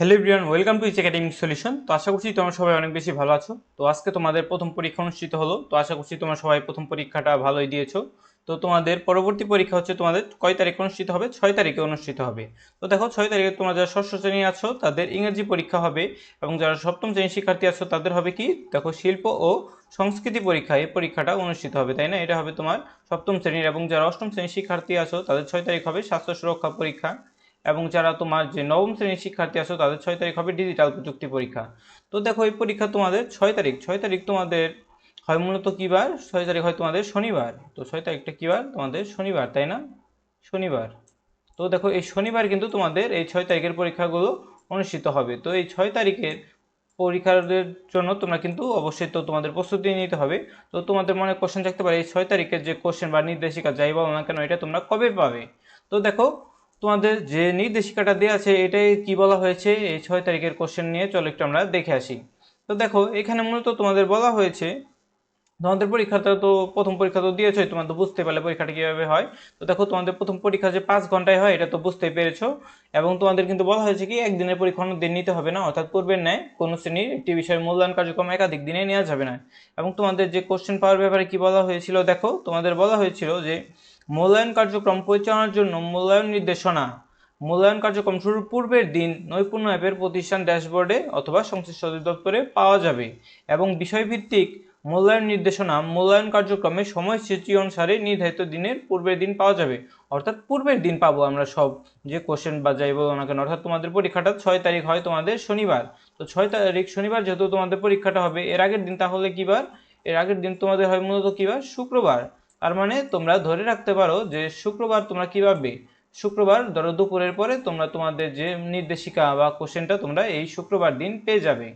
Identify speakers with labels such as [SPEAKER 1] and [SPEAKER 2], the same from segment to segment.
[SPEAKER 1] Hello everyone welcome to each academic solution তো আশা করছি তোমরা সবাই অনেক বেশি ভালো আছো। তো আজকে তোমাদের প্রথম পরীক্ষা অনুষ্ঠিত হলো। তো আশা করছি তোমরা সবাই প্রথম পরীক্ষাটা ভালোই দিয়েছ। তো তোমাদের পরবর্তী পরীক্ষা হচ্ছে তোমাদের কয় তারিখে অনুষ্ঠিত হবে? ছয় তারিখে অনুষ্ঠিত হবে। তো দেখো, ছয় তারিখে তোমরা যারা ষষ্ঠ শ্রেণি আছো, তাদের ইংরেজি পরীক্ষা হবে এবং যারা সপ্তম শ্রেণির শিক্ষার্থী আছো, তাদের হবে কি? দেখো, শিল্প ও সংস্কৃতি পরীক্ষা। এই পরীক্ষাটা অনুষ্ঠিত হবে, তাই না? এটা হবে তোমার সপ্তম শ্রেণির এবং যারা অষ্টম শ্রেণির শিক্ষার্থী আছো, তাদের ছয় তারিখ হবে স্বাস্থ্য সুরক্ষা পরীক্ষা। এবং যারা তোমার যে নবম শ্রেণির শিক্ষার্থী আছো, তাদের ছয় তারিখ হবে ডিজিটাল প্রযুক্তি পরীক্ষা। তো দেখো, এই পরীক্ষা তোমাদের ছয় তারিখ। ছয় তারিখ তোমাদের হয় মূলত কী বার? ছয় তারিখ হয় তোমাদের শনিবার। তো ছয় তারিখটা কী বার? তোমাদের শনিবার, তাই না? শনিবার। তো দেখো, এই শনিবার কিন্তু তোমাদের এই ছয় তারিখের পরীক্ষাগুলো অনুষ্ঠিত হবে। তো এই ছয় তারিখের পরীক্ষার জন্য তোমরা কিন্তু অবশ্যই তো তোমাদের প্রস্তুতি নিতে হবে। তো তোমাদের মনে কোশ্চেন থাকতে পারে, এই ছয় তারিখের যে কোশ্চেন বা নির্দেশিকা, যাই বলো না কেন, এটা তোমরা কবে পাবে? তো দেখো তোমাদের যে নির্দেশিকাটা দেওয়া আছে, এটাই কি বলা হয়েছে? এই ছয় তারিখের কোশ্চেন নিয়ে চলো একটু আমরা দেখে আসি। তো দেখো, এখানে মূলত তোমাদের বলা হয়েছে, তোমাদের পরীক্ষাটা তো প্রথম পরীক্ষা তো দিয়েছোই, তোমার তো বুঝতে পারলে পরীক্ষাটা কীভাবে হয়। তো দেখো, তোমাদের প্রথম পরীক্ষা যে পাঁচ ঘন্টায় হয়, এটা তো বুঝতেই পেরেছ। এবং তোমাদের কিন্তু বলা হয়েছে কি, একদিনের পরীক্ষা অন্য দিন নিতে হবে না, অর্থাৎ পূর্বের ন্যায় কোনো শ্রেণির একটি বিষয়ের মূল্যায়ন কার্যক্রম একাধিক দিনে নেওয়া যাবে না। এবং তোমাদের যে কোশ্চেন পাওয়ার ব্যাপারে কি বলা হয়েছিল, দেখো, তোমাদের বলা হয়েছিল যে মূল্যায়ন কার্যক্রম পরিচালনার জন্য মূল্যায়ন নির্দেশনা। মূল্যায়ন কার্যক্রম শুরুর পূর্বের দিন নৈপুণ্য অ্যাপের প্রতিষ্ঠান ড্যাশবোর্ডে অথবা সংশ্লিষ্ট দপ্তরে পাওয়া যাবে এবং বিষয়ভিত্তিক মূল্যায়ন নির্দেশনা মূল্যায়ন কার্যক্রমে সময়সূচি অনুসারে নির্ধারিত দিনের পূর্বের দিন পাওয়া যাবে। অর্থাৎ পূর্বের দিন পাবো আমরা সব। যে কোশ্চেন বা যাই বলো না কেন, অর্থাৎ তোমাদের পরীক্ষাটা ছয় তারিখ হয় তোমাদের শনিবার। তো ছয় তারিখ শনিবার যেহেতু তোমাদের পরীক্ষাটা হবে, এর আগের দিন তাহলে কী বার এর আগের দিন তোমাদের হয় মূলত কী বার শুক্রবার। তার মানে তোমরা ধরে রাখতে পারো যে শুক্রবার তোমরা কী ভাববে? শুক্রবার ধরো দুপুরের পরে তোমরা তোমাদের যে নির্দেশিকা বা কোশ্চেনটা তোমরা এই শুক্রবার দিন পেয়ে যাবে।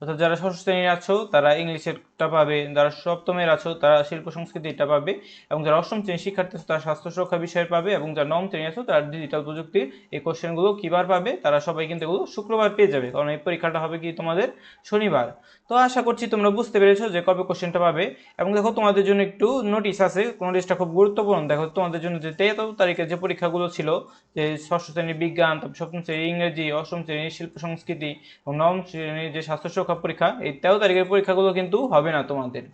[SPEAKER 1] অর্থাৎ যারা ষষ্ঠ শ্রেণির আছো, তারা ইংলিশেরটা পাবে, যারা সপ্তমের আছো, তারা শিল্প সংস্কৃতিটা পাবে, এবং যারা অষ্টম শ্রেণির শিক্ষার্থী আছো, তারা স্বাস্থ্য সুরক্ষা বিষয়ের পাবে, এবং যারা নবম শ্রেণি আছো, তারা ডিজিটাল প্রযুক্তির এই কোশ্চেনগুলো কিবার পাবে, তারা সবাই কিন্তু এগুলো শুক্রবার পেয়ে যাবে, কারণ এই পরীক্ষাটা হবে কি তোমাদের শনিবার। তো আশা করছি তোমরা বুঝতে পেরেছ যে কবে কোশ্চেনটা পাবে, এবং দেখো তোমাদের জন্য একটু নোটিশ আছে নোটিশটা খুব গুরুত্বপূর্ণ। দেখো তোমাদের জন্য যে তেরো তারিখে যে পরীক্ষাগুলো ছিল, যে ষষ্ঠ শ্রেণির বিজ্ঞান, তারপর সপ্তম শ্রেণির ইংরেজি, অষ্টম শ্রেণির শিল্প সংস্কৃতি, এবং নবম শ্রেণির যে স্বাস্থ্য সুরক্ষা পরীক্ষা এই তেরো তারিখের পরীক্ষাগুলো কিন্তু হবে না তোমাদের।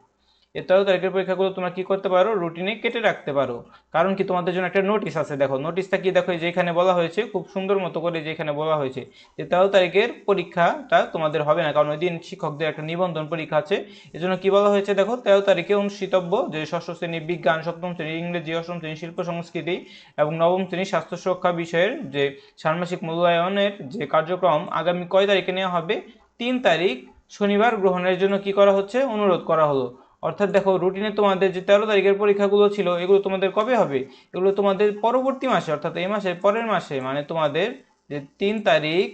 [SPEAKER 1] এই তেরো তারিখের পরীক্ষাগুলো তোমরা কি করতে পারো? রুটিনে কেটে রাখতে পারো। কারণ কি তোমাদের জন্য একটা নোটিশ আছে, দেখো নোটিশটা কি দেখো যে এখানে বলা হয়েছে, খুব সুন্দর মতো করে যে এখানে বলা হয়েছে যে তেরো তারিখের পরীক্ষাটা তোমাদের হবে না। কারণ ওই দিন শিক্ষকদের একটা নিবন্ধন পরীক্ষা আছে। এজন্য কি বলা হয়েছে দেখো, তেরো তারিখে অনুষ্ঠিতব্য, যে ষষ্ঠ শ্রেণি বিজ্ঞান, সপ্তম শ্রেণি ইংরেজি, অষ্টম শ্রেণি শিল্প সংস্কৃতি এবং নবম শ্রেণি স্বাস্থ্য সুরক্ষা বিষয়ের যে ষান্মাসিক মূল্যায়নের যে কার্যক্রম, আগামী কয় তারিখে নেওয়া হবে? তিন তারিখ শনিবার গ্রহণের জন্য কি করা হচ্ছে? অনুরোধ করা হলো। অর্থাৎ দেখো রুটিনে তোমাদের যে তেরো তারিখের পরীক্ষাগুলো ছিল, এগুলো তোমাদের কবে হবে? এগুলো তোমাদের পরবর্তী মাসে, অর্থাৎ এই মাসের পরের মাসে মানে তোমাদের যে তিন তারিখ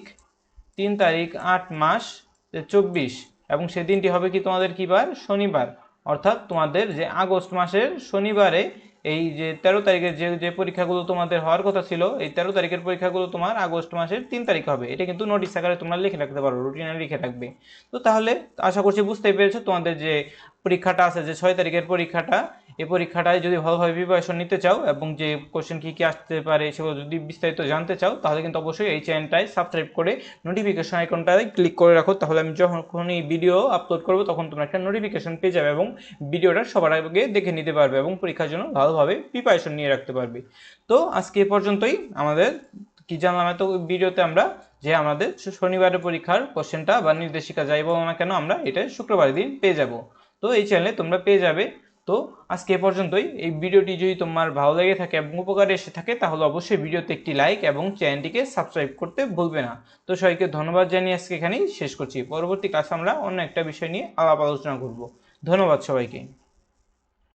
[SPEAKER 1] তিন তারিখ আট মাস, যে চব্বিশ, এবং সেদিনটি হবে কি তোমাদের কি বার? শনিবার। অর্থাৎ তোমাদের যে আগস্ট মাসের শনিবারে এই যে তেরো তারিখের যে যে পরীক্ষাগুলো তোমাদের হওয়ার কথা ছিল, এই তেরো তারিখের পরীক্ষাগুলো তোমার আগস্ট মাসের তিন তারিখ হবে। এটা কিন্তু নোটিশ আকারে তোমরা লিখে রাখতে পারো রুটিনে লিখে রাখবে। তো তাহলে, আশা করছি বুঝতেই পেরেছ তোমাদের যে পরীক্ষাটা আছে, যে ছয় তারিখের পরীক্ষাটা এই পরীক্ষাটায় যদি ভালোভাবে প্রিপারেশন নিতে চাও এবং যে কোশ্চেন কী কী আসতে পারে সেগুলো যদি বিস্তারিত জানতে চাও, তাহলে কিন্তু অবশ্যই এই চ্যানেলটায় সাবস্ক্রাইব করে নোটিফিকেশন আইকনটায় ক্লিক করে রাখো। তাহলে আমি যখনই ভিডিও আপলোড করব, তখন তোমরা একটা নোটিফিকেশন পেয়ে যাবে এবং ভিডিওটা সবার আগে দেখে নিতে পারবে এবং পরীক্ষার জন্য ভালোভাবে প্রিপারেশন নিয়ে রাখতে পারবে। তো আজকে এ পর্যন্তই। আমাদের কি জানলাম এত ভিডিওতে আমরা যে আমাদের শনিবারের পরীক্ষার কোশ্চেনটা বা নির্দেশিকা যাই বলো না কেন, আমরা এটা শুক্রবার দিন পেয়ে যাব। তো এই চ্যানেলে তোমরা পেয়ে যাবে তো আজকে এ পর্যন্তই। এই ভিডিওটি যদি তোমার ভালো লেগে থাকে এবং উপকারে এসে থাকে, তাহলে অবশ্যই ভিডিওতে একটি লাইক এবং চ্যানেলটিকে সাবস্ক্রাইব করতে ভুলবে না। তো সবাইকে ধন্যবাদ জানিয়ে আজকে এখানেই শেষ করছি। পরবর্তী ক্লাসে আমরা অন্য একটা বিষয় নিয়ে আলাপ আলোচনা করব। ধন্যবাদ সবাইকে।